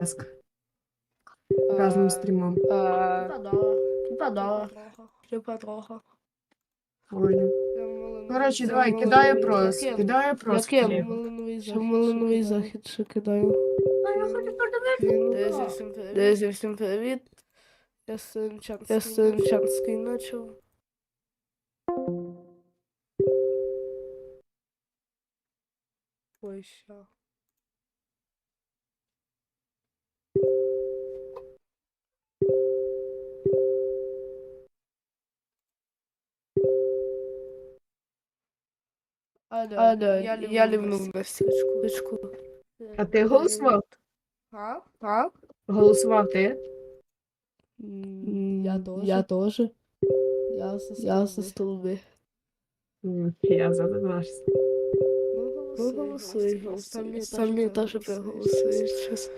Теск. Разом стрімом. Типа да. Типа да. Типа. Понял. Коротше, давай, кидаю прос. Кидаю прос. Яке? Малиновий захід. Ще кидаю. Дезі всім привіт. Я Синчанський. Я Синчанський. Ой, ща. А, да, А, да, я, я лівнув на стічку. А ти голосував? А? А? Голосував ти? Я тоже. Я теж. Я со Я со столби. Я задумався. Ну, Ну, голосуй, голосуй, самі теж теж проголосують. щас.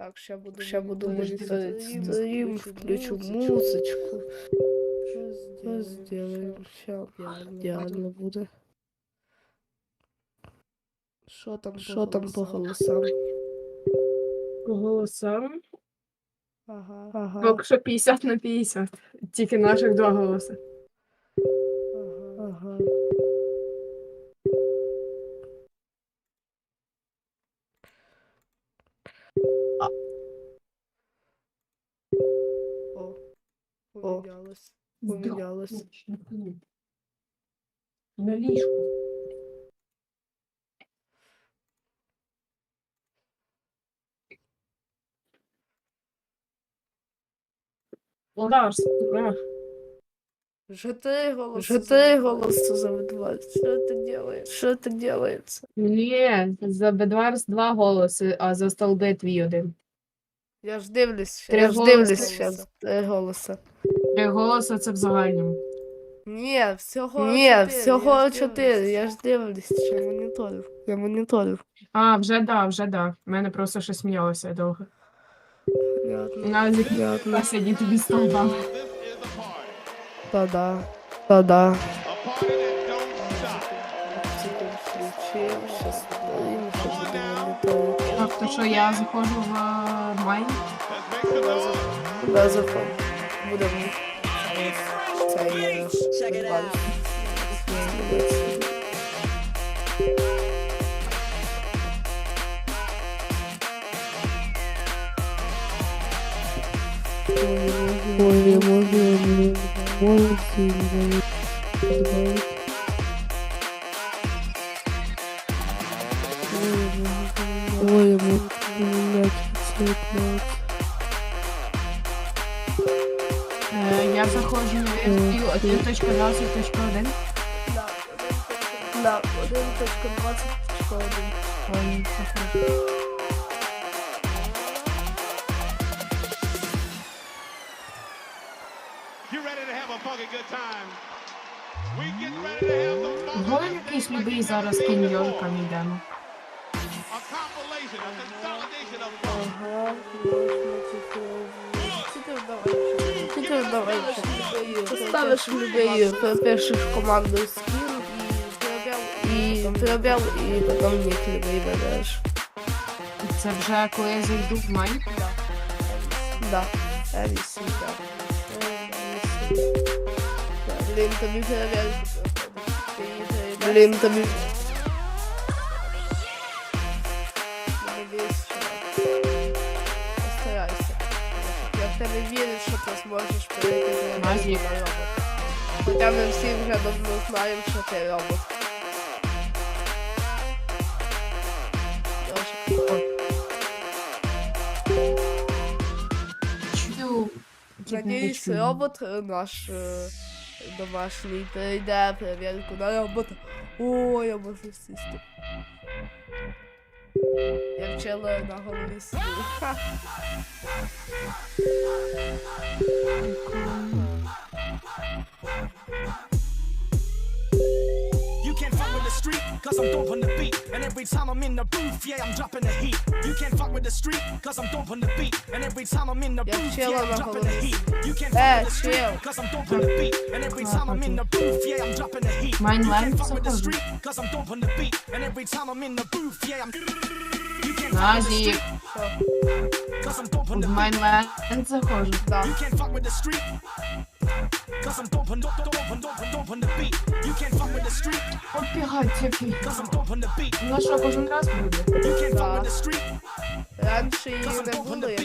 Так, ще буду, ще буду стрім, включу музичку. Що зробимо? Що ідеально буде. Що там, що там по голосам? По голосам? Ага, ага, Поки що 50 на 50. Тільки наших два голоси. О, помінялось. Помінялось. На ліжку. Ларс, голоси. Вже три голоси за відваль. Що ти делаєш? Що ти делаєш? Ні, за Бедварс два голоси, а за столби твій один. Я ж дивлюсь ще. Три Я ж голоси. дивлюсь ще. Три голоси. Три голоси це в загальному. Ні, всього Ні, всього чотири. Я ж дивлюсь ще. Я моніторив. Я моніторив. А, вже да, вже да. У мене просто щось сміялося довго. Понятно. Назік Понятно. посидіть тобі столбами. Та-да. Та-да. Так, то що я заходжу в е, майн? Да, закон. Будемо. Це є відваль. Ой, я можу, я можу сильно. Ой, поміняти цвіт навіть. Е, я заходжу в 1.20.1. Да, 1.20.1. Ой, заходжу. A consolidation of fun. Ага, можна тільки... Тільки давай вже. Поставиш любий перших команду скін і пробіл, і потім ник любий ведеш. Це вже коли я зайду в майн. Да, я вісім, так. Блін, тобі перевірку проходить. Блін, тобі... Дивись, що. Постарайся. Я в тебе вірю, що ти зможеш перейти з Назік. робота на робот. Хоча ми всі вже давно знаємо, що ти робот. Дуже. Чую. Надіюсь, робот е, наш е, домашній прийде перевірку на роботу. О, я можу сісти. Я вчила на голові сидіти. I'm dumping the beat. And every time I'm in the booth, yeah, I'm dropping the heat. You can't fuck with the street, cause I'm dumping the beat. And every time I'm in the booth, yeah, I'm dropping the heat. You can't fuck with the street, cause I'm dumping the beat. And every time I'm in the booth, yeah, I'm dropping the heat. Mein Land fuck with the street, cause I'm dumping the beat. And every time I'm in the booth, yeah, I'm Na, die auf mein Land zu kommen. cause I'm dope on в the beat. Майнленд заходжу. Да. You can't fuck with the street. Cause I'm dope on, dope, dope on, dope on, dope on the beat. You can't fuck with the street. Опять який. Cause I'm dope on the beat. Ну що, кожен раз буде? You can't fuck Да. with the street. Раніше її Cause I'm не dope on було, the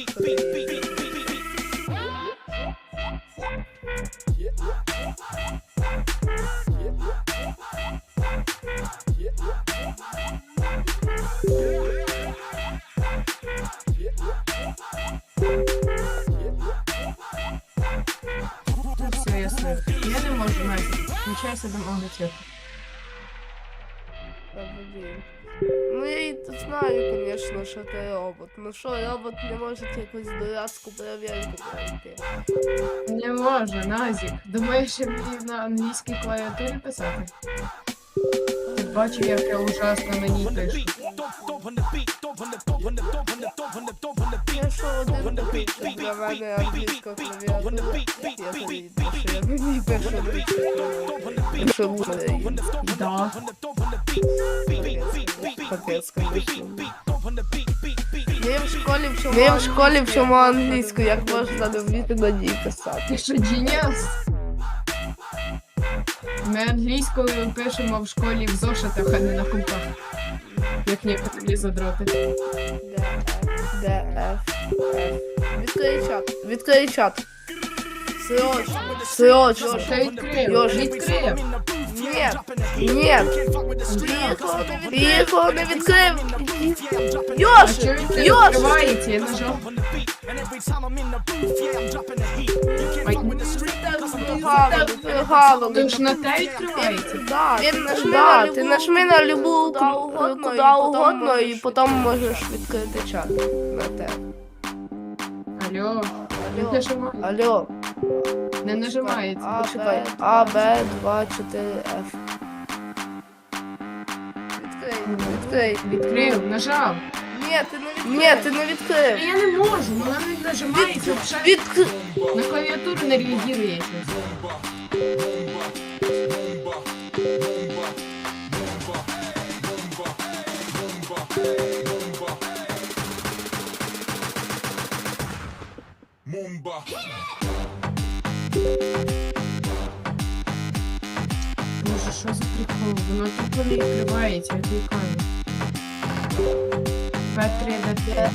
Все, я. Я не можу, Назік. Включайся до мого цвіту. Ну я і знаю, звісно, що ти робот. Ну що, робот не може якусь дурацьку перевірку пройти. Не може, Назік. Думаєш, я мені на англійській клавіатурі писати? Ти бачив, як я ужасно на ній пишу. Dope, dope on the beat, dope on the, dope on the, dope on the, dope on the, dope on the beat. Я один допустим для мене англійська клавіатура, я тобі що я мені пишу англійською. Що? Да. Капець. Ми в школі вчимо, ми в школі вчимо англійську, як можна не вміти на ній писати. Ти що, дженіас? Ми англійською пишемо в школі в зошитах, а не на кубках. Як некоторі задроти. Д, Ф, Д, Ф, Ф. Відкрий чат. Відкрий чат. Срочно. Та відкрив, відкрив. Ні. Ні. Тихо, тихо, не відкрив. Йош! Йош! гавали. Ти ж на те відкривається. Да, ти нажми, да, ти нажми на любу куди угодно, куди угодно і потім можеш відкрити чат на те. Алло, Алло. Алло. Не нажимається. А, Почекай. А, Б, 2, 4, Ф. Відкрий, відкрий. Відкрив, нажав. Ні, ти не відкрив. Ні, ти не відкрив. Я не можу, вона не нажимається. Відкрив. На клавіатуру не реагує. Відкривається, я клікаю. П3, Д5.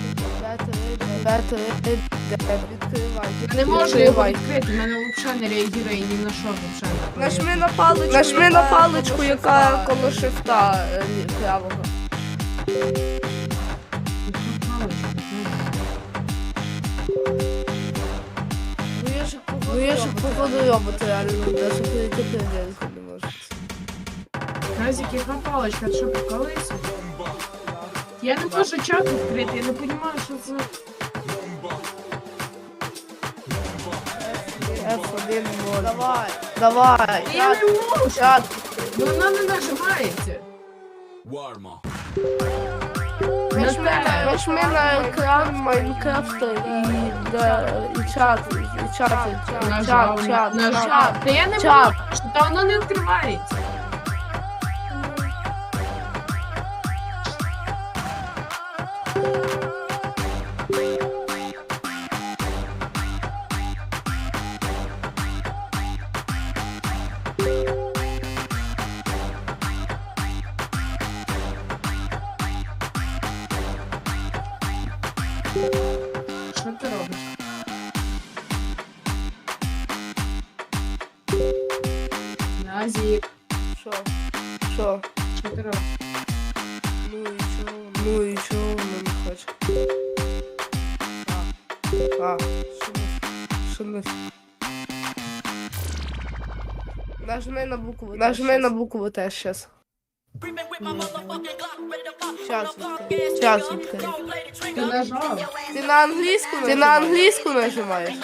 Я не можу його відкрити, в мене взагалі не реагує ні на що взагалі. Нажми на паличку. Нажми на паличку, яка коло шифта е, правого. Ну я ж ну, я ж походу робот реально, навіть перейти перевірку не Назік, яка паличка, ти що? Я не можу чат відкрити, я не розумію, що це. F1 можна. Давай, давай. Я не можу! Чат. Ну вона не нажимається. Нажми, те. нажми на екран Майнкрафта і, да, і чат, і чат, чат, Нажав, чат, чат, нажав. чат. Та я не Чат. можу, що та воно не відкривається. Що ти робиш? Назік, Що? Що? що ти робиш? Ну і чого? Ну і чого воно не хоче? А, а, що не? Нажми на букву. Нажми на букву Т щас. Щас відкрий. Ти нажав. Ти на англійську? Ти на англійську нажимаєш?